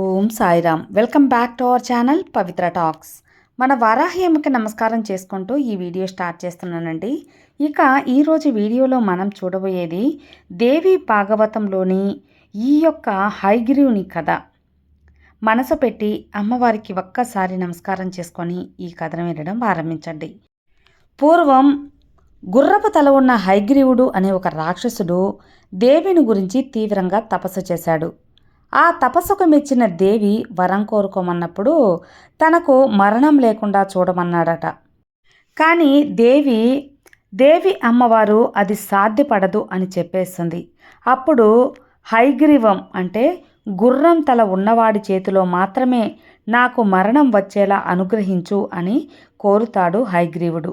Om Sairam. Welcome back to our channel Pavitra talks. మన వారాహ్యమ్మకి నమస్కారం చేసుకుంటూ ఈ వీడియో స్టార్ట్ చేస్తున్నానండి. ఇక ఈరోజు వీడియోలో మనం చూడబోయేది దేవి భాగవతంలోని ఈ యొక్క హైగ్రీవుని కథ. మనసు పెట్టి అమ్మవారికి ఒక్కసారి నమస్కారం చేసుకొని ఈ కథను వినడం ప్రారంభించండి పూర్వం గుర్రపు తల ఉన్న హైగ్రీవుడు అనే ఒక రాక్షసుడు దేవిని గురించి తీవ్రంగా తపస్సు చేశాడు. ఆ తపస్సుకు మెచ్చిన దేవి వరం కోరుకోమన్నప్పుడు తనకు మరణం లేకుండా చూడమన్నాడట. కానీ దేవి దేవి అమ్మవారు అది సాధ్యపడదు అని చెప్పేస్తుంది అప్పుడు హైగ్రీవం అంటే గుర్రం తల ఉన్నవాడి చేతిలో మాత్రమే నాకు మరణం వచ్చేలా అనుగ్రహించు అని కోరుతాడు హైగ్రీవుడు.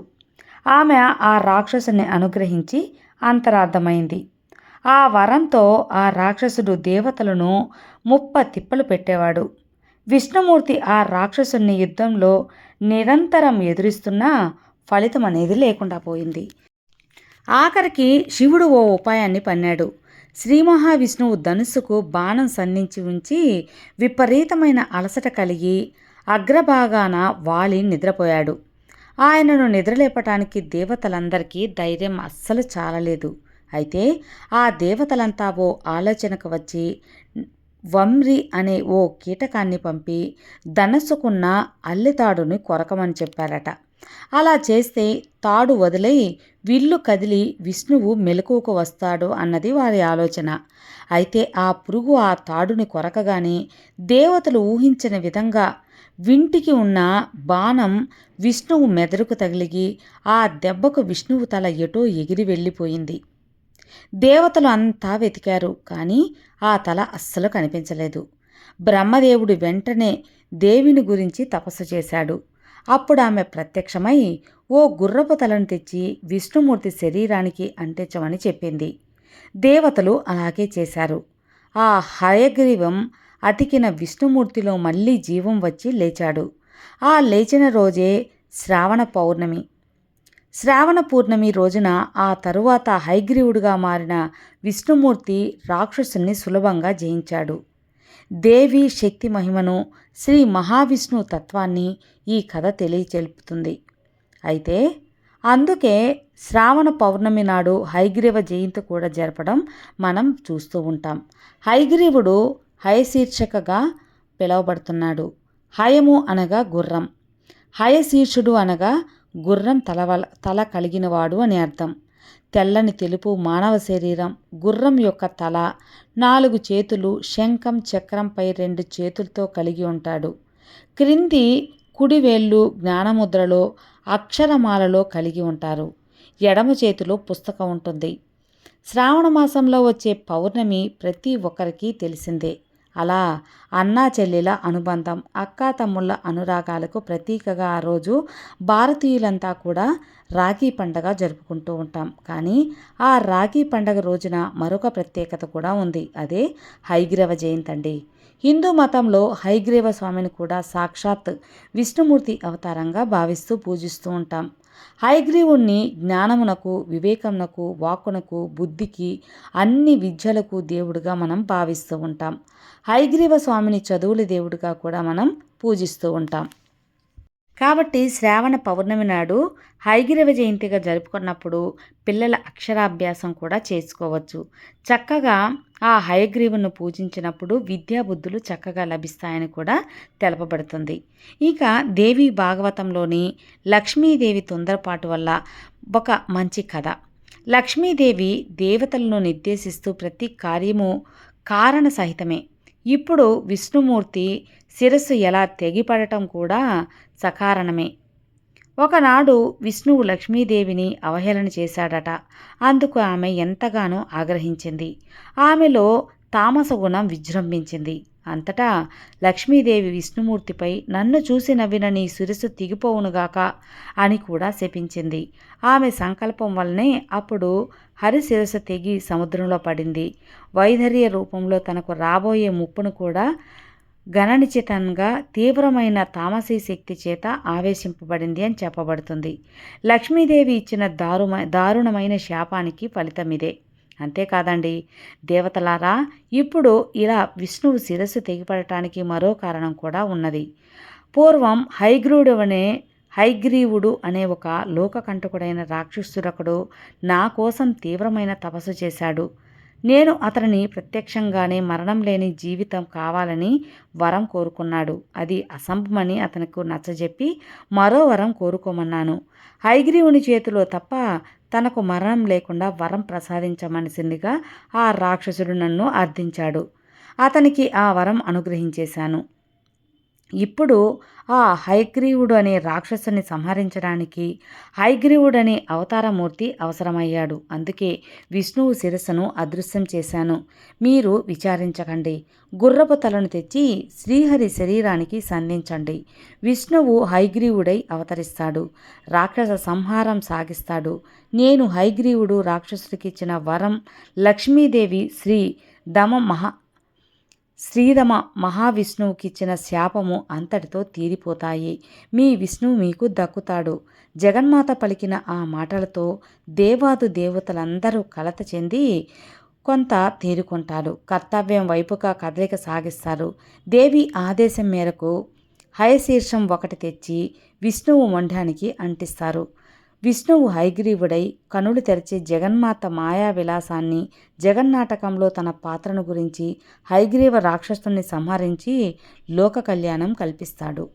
ఆమె ఆ రాక్షసుని అనుగ్రహించి అంతరార్థమైంది. ఆ వరంతో ఆ రాక్షసుడు దేవతలను ముప్ప తిప్పలు పెట్టేవాడు. విష్ణుమూర్తి ఆ రాక్షసుని యుద్ధంలో నిరంతరం ఎదురిస్తున్నా ఫలితం అనేది లేకుండా పోయింది. ఆఖరికి శివుడు ఓ ఉపాయాన్ని పన్నాడు. శ్రీ మహావిష్ణువు ధనుస్సుకు బాణం సంధించి ఉంచి విపరీతమైన అలసట కలిగి అగ్రభాగాన వాలి నిద్రపోయాడు. ఆయనను నిద్రలేపటానికి దేవతలందరికీ ధైర్యం అస్సలు చాలలేదు. అయితే ఆ దేవతలంతా ఓ ఆలోచనకు వచ్చి వమ్రి అనే ఓ కీటకాన్ని పంపి ధనస్సుకున్న అల్లెతాడుని కొరకమని చెప్పారట. అలా చేస్తే తాడు వదిలై విల్లు కదిలి విష్ణువు మెలకువకు వస్తాడు అన్నది వారి ఆలోచన. అయితే ఆ పురుగు ఆ తాడుని కొరకగానే దేవతలు ఊహించిన విధంగా వింటికి ఉన్న బాణం విష్ణువు మెదడుకు తగిలిగి ఆ దెబ్బకు విష్ణువు తల ఎటో ఎగిరి వెళ్ళిపోయింది. దేవతలు అంతా వెతికారు కానీ ఆ తల అస్సలు కనిపించలేదు. బ్రహ్మదేవుడు వెంటనే దేవిని గురించి తపస్సు చేశాడు. అప్పుడు ఆమె ప్రత్యక్షమై ఓ గుర్రపు తలను తెచ్చి విష్ణుమూర్తి శరీరానికి అంటించమని చెప్పింది. దేవతలు అలాగే చేశారు. ఆ హయగ్రీవం అతికిన విష్ణుమూర్తిలో మళ్ళీ జీవం వచ్చి లేచాడు. ఆ లేచిన రోజే శ్రావణ పౌర్ణమి. శ్రావణ పూర్ణమి రోజున ఆ తరువాత హైగ్రీవుడిగా మారిన విష్ణుమూర్తి రాక్షసుని సులభంగా జయించాడు. దేవి శక్తి మహిమను శ్రీ మహావిష్ణు తత్వాన్ని ఈ కథ తెలియచెలుపుతుంది. అయితే అందుకే శ్రావణ పౌర్ణమి నాడు హైగ్రీవ జయంతి కూడా జరపడం మనం చూస్తూ ఉంటాం. హైగ్రీవుడు హయశీర్షకగా పిలువబడుతున్నాడు. హయము అనగా గుర్రం. హయశీర్షుడు అనగా గుర్రం తలవల తల కలిగినవాడు అని అర్థం. తెల్లని తెలుపు మానవ శరీరం గుర్రం యొక్క తల నాలుగు చేతులు శంఖం చక్రంపై రెండు చేతులతో కలిగి ఉంటాడు. క్రింది కుడివేళ్ళు జ్ఞానముద్రలో అక్షరమాలలో కలిగి ఉంటారు. ఎడమ చేతిలో పుస్తకం ఉంటుంది. శ్రావణ మాసంలో వచ్చే పౌర్ణమి ప్రతి ఒక్కరికి తెలిసిందే. అలా అన్నా చెల్లెల అనుబంధం అక్కా తమ్ముళ్ళ అనురాగాలకు ప్రతీకగా ఆ రోజు భారతీయులంతా కూడా రాఖీ పండగ జరుపుకుంటూ ఉంటాం. కానీ ఆ రాఖీ పండగ రోజున మరొక ప్రత్యేకత కూడా ఉంది. అదే హైగ్రీవ జయంతి అండి. హిందూ మతంలో హైగ్రీవ స్వామిని కూడా సాక్షాత్ విష్ణుమూర్తి అవతారంగా భావిస్తూ పూజిస్తూ ఉంటాం. హయగ్రీవుణ్ణి జ్ఞానమునకు వివేకమునకు వాక్కునకు బుద్ధికి అన్ని విద్యలకు దేవుడుగా మనం భావిస్తూ ఉంటాం. హయగ్రీవ స్వామిని చదువుల దేవుడిగా కూడా మనం పూజిస్తూ ఉంటాం. కాబట్టి శ్రావణ పౌర్ణమి నాడు హైగిరవ జయంతిగా జరుపుకున్నప్పుడు పిల్లల అక్షరాభ్యాసం కూడా చేసుకోవచ్చు. చక్కగా ఆ హయగ్రీవును పూజించినప్పుడు విద్యాబుద్ధులు చక్కగా లభిస్తాయని కూడా తెలపబడుతుంది. ఇక దేవి భాగవతంలోని లక్ష్మీదేవి తొందరపాటు వల్ల ఒక మంచి కథ. లక్ష్మీదేవి దేవతలను నిర్దేశిస్తూ ప్రతి కార్యము కారణ సహితమే. ఇప్పుడు విష్ణుమూర్తి శిరస్సు ఎలా తెగిపడటం కూడా సకారణమే. ఒకనాడు విష్ణువు లక్ష్మీదేవిని అవహేళన చేశాడట. అందుకు ఆమె ఎంతగానో ఆగ్రహించింది. ఆమెలో తామస గుణం విజృంభించింది. అంతటా లక్ష్మీదేవి విష్ణుమూర్తిపై నన్ను చూసి నవ్విన నీ శిరస్సు తిగిపోవునుగాక అని కూడా శపించింది. ఆమె సంకల్పం వల్లనే అప్పుడు హరి శిరస్సు తెగి సముద్రంలో పడింది. వైధర్య రూపంలో తనకు రాబోయే ముప్పును కూడా గణనిచితంగా తీవ్రమైన తామసీ శక్తి చేత ఆవేశింపబడింది అని చెప్పబడుతుంది. లక్ష్మీదేవి ఇచ్చిన దారుమ దారుణమైన శాపానికి ఫలితం ఇదే అంతేకాదండి దేవతలారా ఇప్పుడు ఇలా విష్ణువు శిరస్సు తెగిపడటానికి మరో కారణం కూడా ఉన్నది. పూర్వం హైగ్రీవుడు అనే హైగ్రీవుడు అనే ఒక లోకకంటకుడైన రాక్షసురకుడు నా కోసం తీవ్రమైన తపస్సు చేశాడు. నేను అతనిని ప్రత్యక్షంగానే మరణం లేని జీవితం కావాలని వరం కోరుకున్నాడు. అది అసంభమని అతనికి నచ్చజెప్పి మరో వరం కోరుకోమన్నాను. హైగ్రీవుని చేతిలో తప్ప తనకు మరణం లేకుండా వరం ప్రసాదించమనిసిందిగా ఆ రాక్షసుడు నన్ను అర్థించాడు. అతనికి ఆ వరం అనుగ్రహించేశాను. ఇప్పుడు ఆ హైగ్రీవుడు అనే రాక్షసుని సంహరించడానికి హైగ్రీవుడు అనే అవతారమూర్తి అవసరమయ్యాడు. అందుకే విష్ణువు శిరస్సును అదృశ్యం చేశాను. మీరు విచారించకండి. గుర్రపు తలను తెచ్చి శ్రీహరి శరీరానికి సంధించండి. విష్ణువు హైగ్రీవుడై అవతరిస్తాడు. రాక్షస సంహారం సాగిస్తాడు. నేను హైగ్రీవుడు రాక్షసుడికి ఇచ్చిన వరం లక్ష్మీదేవి శ్రీ దమ మహా శ్రీరమ మహావిష్ణువుకిచ్చిన శాపము అంతటితో తీరిపోతాయి. మీ విష్ణువు మీకు దక్కుతాడు. జగన్మాత పలికిన ఆ మాటలతో దేవాదు దేవతలందరూ కలత చెంది కొంత తేరుకుంటారు. కర్తవ్యం వైపుగా కదలిక సాగిస్తారు. దేవి ఆదేశం మేరకు హయశీర్షం ఒకటి తెచ్చి విష్ణువు మొండానికి అంటిస్తారు. విష్ణువు హైగ్రీవుడై కనులు తెరిచి జగన్మాత మాయా విలాసాన్ని జగన్నాటకంలో తన పాత్రను గురించి హైగ్రీవ రాక్షసుని సంహరించి లోక కళ్యాణం కల్పిస్తాడు.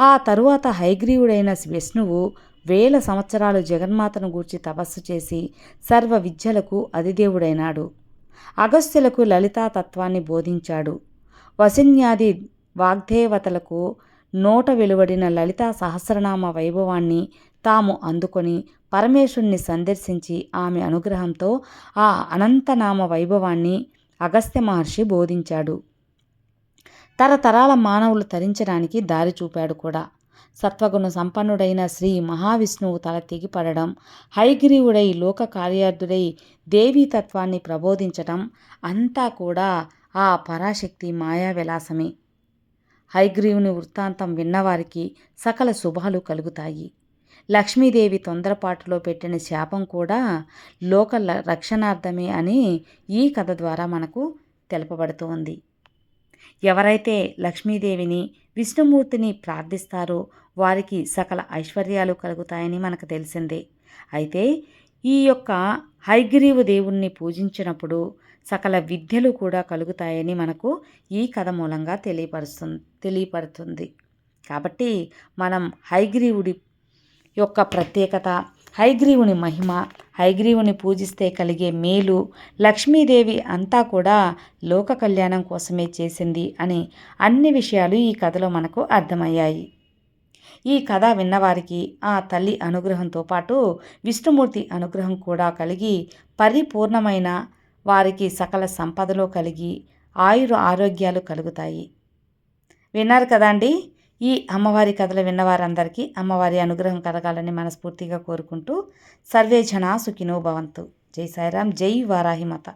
ఆ తరువాత హైగ్రీవుడైన విష్ణువు వేల సంవత్సరాలు జగన్మాతను గూర్చి తపస్సు చేసి సర్వ విద్యలకు అధిదేవుడైనాడు. అగస్త్యులకు లలితా తత్వాన్ని బోధించాడు. వసిన్యాది వాగ్దేవతలకు నోట వెలువడిన లలితా సహస్రనామ వైభవాన్ని తాము అందుకొని పరమేశ్వరుని సందర్శించి ఆమె అనుగ్రహంతో ఆ అనంతనామ వైభవాన్ని అగస్త్య మహర్షి బోధించాడు. తరతరాల మానవులు తరించడానికి దారి చూపాడు కూడా. సత్వగుణ సంపన్నుడైన శ్రీ మహావిష్ణువు తల తెగిపడడం హైగ్రీవుడై లోక కార్యార్థుడై దేవీతత్వాన్ని ప్రబోధించటం అంతా కూడా ఆ పరాశక్తి మాయా విలాసమే. హైగ్రీవుని వృత్తాంతం విన్నవారికి సకల శుభాలు కలుగుతాయి. లక్ష్మీదేవి తొందరపాటులో పెట్టిన శాపం కూడా లోక రక్షణార్థమే అని ఈ కథ ద్వారా మనకు తెలుపబడుతోంది. ఎవరైతే లక్ష్మీదేవిని విష్ణుమూర్తిని ప్రార్థిస్తారో వారికి సకల ఐశ్వర్యాలు కలుగుతాయని మనకు తెలిసిందే. అయితే ఈ యొక్క హైగ్రీవు దేవుణ్ణి పూజించినప్పుడు సకల విద్యలు కూడా కలుగుతాయని మనకు ఈ కథ మూలంగా తెలియపరుస్తుంది తెలియపడుతుంది. కాబట్టి మనం హైగ్రీవుడి యొక్క ప్రత్యేకత. హైగ్రీవుని మహిమ హైగ్రీవుని పూజిస్తే కలిగే మేలు లక్ష్మీదేవి అంతా కూడా లోక కళ్యాణం కోసమే చేసింది అని అన్ని విషయాలు ఈ కథలో మనకు అర్థమయ్యాయి. ఈ కథ విన్నవారికి ఆ తల్లి అనుగ్రహంతో పాటు విష్ణుమూర్తి అనుగ్రహం కూడా కలిగి పరిపూర్ణమైన వారికి సకల సంపదలో కలిగి ఆయుర ఆరోగ్యాలు కలుగుతాయి. విన్నారు కదండి ఈ అమ్మవారి కథలు విన్నవారందరికీ అమ్మవారి అనుగ్రహం కలగాలని మనస్ఫూర్తిగా కోరుకుంటూ సర్వే జనా సుఖినో భవంతు. జై సాయిరాం జై వారాహిమత